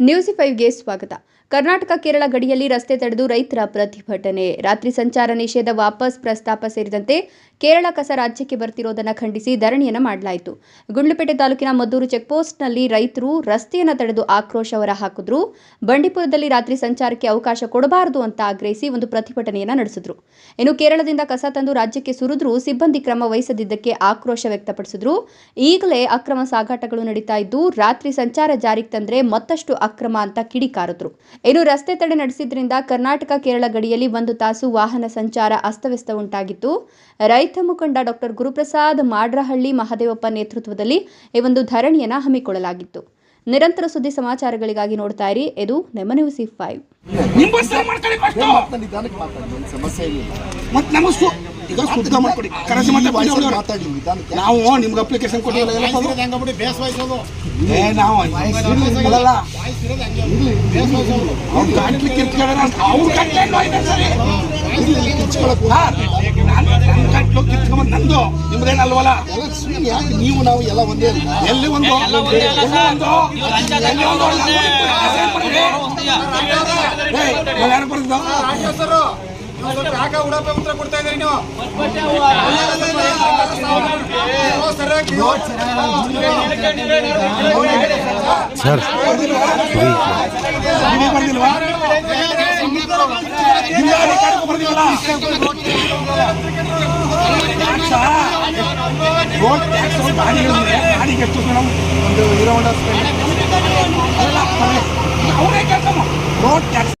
News ಫೈವ್ಗೆ ಸ್ವಾಗತ. ಕರ್ನಾಟಕ ಕೇರಳ ಗಡಿಯಲ್ಲಿ ರಸ್ತೆ ತಡೆದು ರೈತರ ಪ್ರತಿಭಟನೆ. ರಾತ್ರಿ ಸಂಚಾರ ನಿಷೇಧ ವಾಪಸ್ ಪ್ರಸ್ತಾಪ ಸೇರಿದಂತೆ ಕೇರಳ ಕಸ ರಾಜ್ಯಕ್ಕೆ ಬರ್ತಿರೋದನ್ನು ಖಂಡಿಸಿ ಧರಣಿಯನ್ನು ಮಾಡಲಾಯಿತು. ಗುಂಡ್ಲುಪೇಟೆ ತಾಲೂಕಿನ ಮದ್ದೂರು ಚೆಕ್ಪೋಸ್ಟ್ನಲ್ಲಿ ರೈತರು ರಸ್ತೆಯನ್ನು ತಡೆದು ಆಕ್ರೋಶ ಹೊರ ಹಾಕಿದ್ರು ಬಂಡೀಪುರದಲ್ಲಿ ರಾತ್ರಿ ಸಂಚಾರಕ್ಕೆ ಅವಕಾಶ ಕೊಡಬಾರದು ಅಂತ ಆಗ್ರಹಿಸಿ ಒಂದು ಪ್ರತಿಭಟನೆಯನ್ನು ನಡೆಸಿದ್ರು. ಇನ್ನು ಕೇರಳದಿಂದ ಕಸ ತಂದು ರಾಜ್ಯಕ್ಕೆ ಸುರಿದ್ರೂ ಸಿಬ್ಬಂದಿ ಕ್ರಮ ವಹಿಸದಿದ್ದಕ್ಕೆ ಆಕ್ರೋಶ ವ್ಯಕ್ತಪಡಿಸಿದ್ರು. ಈಗಲೇ ಅಕ್ರಮ ಸಾಗಾಟಗಳು ನಡೀತಾ ಇದ್ದು, ರಾತ್ರಿ ಸಂಚಾರ ಜಾರಿಗೆ ತಂದ್ರೆ ಮತ್ತಷ್ಟು ಅಕ್ರಮ ಅಂತ ಕಿಡಿಕಾರಿದ್ರು. ಇನ್ನು ರಸ್ತೆ ತಡೆ ನಡೆಸಿದ್ರಿಂದ ಕರ್ನಾಟಕ ಕೇರಳ ಗಡಿಯಲ್ಲಿ ಒಂದು ತಾಸು ವಾಹನ ಸಂಚಾರ ಅಸ್ತವ್ಯಸ್ತ ಉಂಟಾಗಿತ್ತು. ರೈತ ಮುಖಂಡ ಡಾಕ್ಟರ್ ಗುರುಪ್ರಸಾದ್ ಮಾಡ್ರಹಳ್ಳಿ ಮಹದೇವಪ್ಪ ನೇತೃತ್ವದಲ್ಲಿ ಈ ಒಂದು ಧರಣಿಯನ್ನ ಹಮ್ಮಿಕೊಳ್ಳಲಾಗಿತ್ತು. ನಿರಂತರ ಸುದ್ದಿ ಸಮಾಚಾರಗಳಿಗಾಗಿ ನೋಡ್ತಾ ಇರಿ. ಇದು ನೆಮ ಸಿ ಫೈವ್ ಈಗ ಶುದ್ಧ ಮಾಡ್ಕೊಡಿ. ಕರೆಸಿ ಮತ್ತೆ ಮಾತಾಡಿ ನಾವು ನಿಮ್ಗೆ ಅಪ್ಲಿಕೇಶನ್ ಕೊಟ್ಟಿಲ್ಲ ಏ ನಾವು ಅವ್ರು ಕಿತ್ಕೊಳ್ಳೋಣ ಅವ್ರು ಕಿತ್ಕೊಂಬಂದು ನಂದು. ಯಾಕೆ ನೀವು ನಾವು ಎಲ್ಲ ಒಂದೇ ಎಲ್ಲಿ ಒಂದು? ಯಾರು? ಸ್ವಲ್ಪ ಉಡಾಪೆ ಉತ್ತರ ಕೊಡ್ತಾ ಇದ್ರಿ ನೀವು ಸರ್ ಟ್ಯಾಕ್ಸ್ ಅಂದ್ರೆ ಗಾಡಿಗೆ ಎಷ್ಟು ಒಂದು ಹೊಂಡಾ ಅಲ್ಲ ಅವರೇ ಕೇಳ್ಕಮ್ಮ ರೋಡ್ ಟ್ಯಾಕ್ಸ್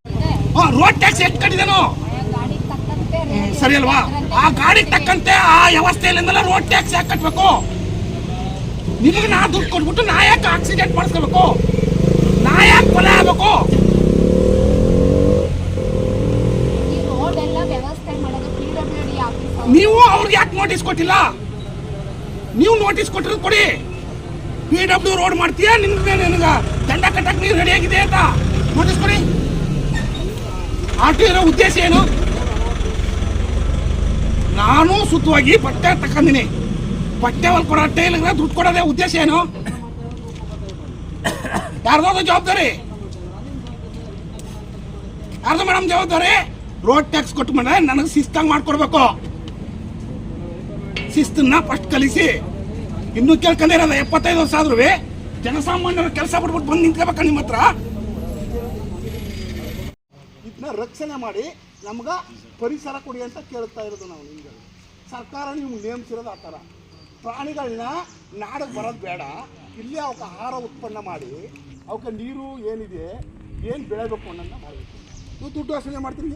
ಹಾ ರೋಡ್ ಟ್ಯಾಕ್ಸ್ ಎಷ್ಟು ಕಟ್ಟಿದೇನು ಅಲ್ವಾ? ಆ ಗಾಡಿಗೆ ತಕ್ಕಂತೆ ಆ ವ್ಯವಸ್ಥೆಯಲ್ಲಿ ರೋಡ್ ಟ್ಯಾಕ್ಸ್ ಯಾಕೆ ಕಟ್ಟಬೇಕು ನಿಮಗೆ ನಾ ದುಡ್ಡು ಕೊಟ್ಬಿಟ್ಟು ನಾ ಯಾಕೆ ಆಕ್ಸಿಡೆಂಟ್ ಮಾಡಿಸ್ಕೋಬೇಕು? ನಾ ಯಾಕೆ ಕೊಲೆ ಆಗಬೇಕು? ನೀವು ಅವ್ರಿಗೆ ಯಾಕೆ ನೋಟಿಸ್ ಕೊಟ್ಟಿಲ್ಲ? ನೀವು ನೋಟಿಸ್ ಕೊಟ್ಟಿರೋದು ಕೊಡಿ. ಪಿ ಡಬ್ಲ್ಯೂ ರೋಡ್ ಮಾಡ್ತೀಯಾ? ನಿಮ್ಗೆ ನಿನಗೆ ದಂಡ ಕಟ್ಟಕ್ಕೆ ನೀವು ರೆಡಿಯಾಗಿದೆ ಅಂತ. ನೋಟಿಸ್ ಕೊಡಿ. ಆಟೋ ಇರೋ ಉದ್ದೇಶ ಏನು? ನಾನು ಸುತ್ತವಾಗಿ ಬಟ್ಟೆ ತಕೊಂಡಿನಿ ಬಟ್ಟೆ ಹೊಲ್ಕೊಡೋ ಟೈಲ್ಗೆ ದುಡ್ಡು ಕೊಡೋದೇ ಉದ್ದೇಶ ಏನು? ಯಾರ್ದಾದ್ರು ಜವಾಬ್ದಾರಿ? ಯಾರ್ದು ಮೇಡಮ್ ಜವಾಬ್ದಾರಿ? ರೋಡ್ ಟ್ಯಾಕ್ಸ್ ಕೊಟ್ಟು ಮೇಲೆ ನನಗೆ ಶಿಸ್ತಾಗಿ ಮಾಡ್ಕೊಡ್ಬೇಕು. ಶಿಸ್ತನ್ನ ಫಸ್ಟ್ ಕಲಿಸಿ. ಇನ್ನೂ ಕೇಳ್ಕೊಂಡಿರೋದ ಎಪ್ಪತ್ತೈದು ವರ್ಷ ಆದ್ರೂ ಜನಸಾಮಾನ್ಯರ ಕೆಲಸ ಬಿಟ್ಬಿಟ್ಟು ಬಂದು ನಿಂತ್ಕೋಬೇಕ ನಿಮ್ಮ ಹತ್ರ ಇದನ್ನ ರಕ್ಷಣೆ ಮಾಡಿ ನಮ್ಗೆ ಪರಿಸರ ಕೊಡಿ ಅಂತ ಕೇಳ್ತಾ ಇರೋದು ನಾವು ನಿಮ್ಗೆ. ಸರ್ಕಾರ ನೀವು ನೇಮಿಸಿರೋದು ಆ ಥರ ಪ್ರಾಣಿಗಳನ್ನ ನಾಡಿಗೆ ಬರೋದು ಬೇಡ. ಇಲ್ಲೇ ಅವಕ್ಕೆ ಆಹಾರ ಉತ್ಪನ್ನ ಮಾಡಿ ಅವಕ್ಕೆ ನೀರು ಏನಿದೆ, ಏನು ಬೆಳೆಬೇಕು ಅನ್ನೋದನ್ನ ಮಾಡಬೇಕು. ನೀವು ದುಡ್ಡು ವಸೂಲಿ ಮಾಡ್ತೀರಿ?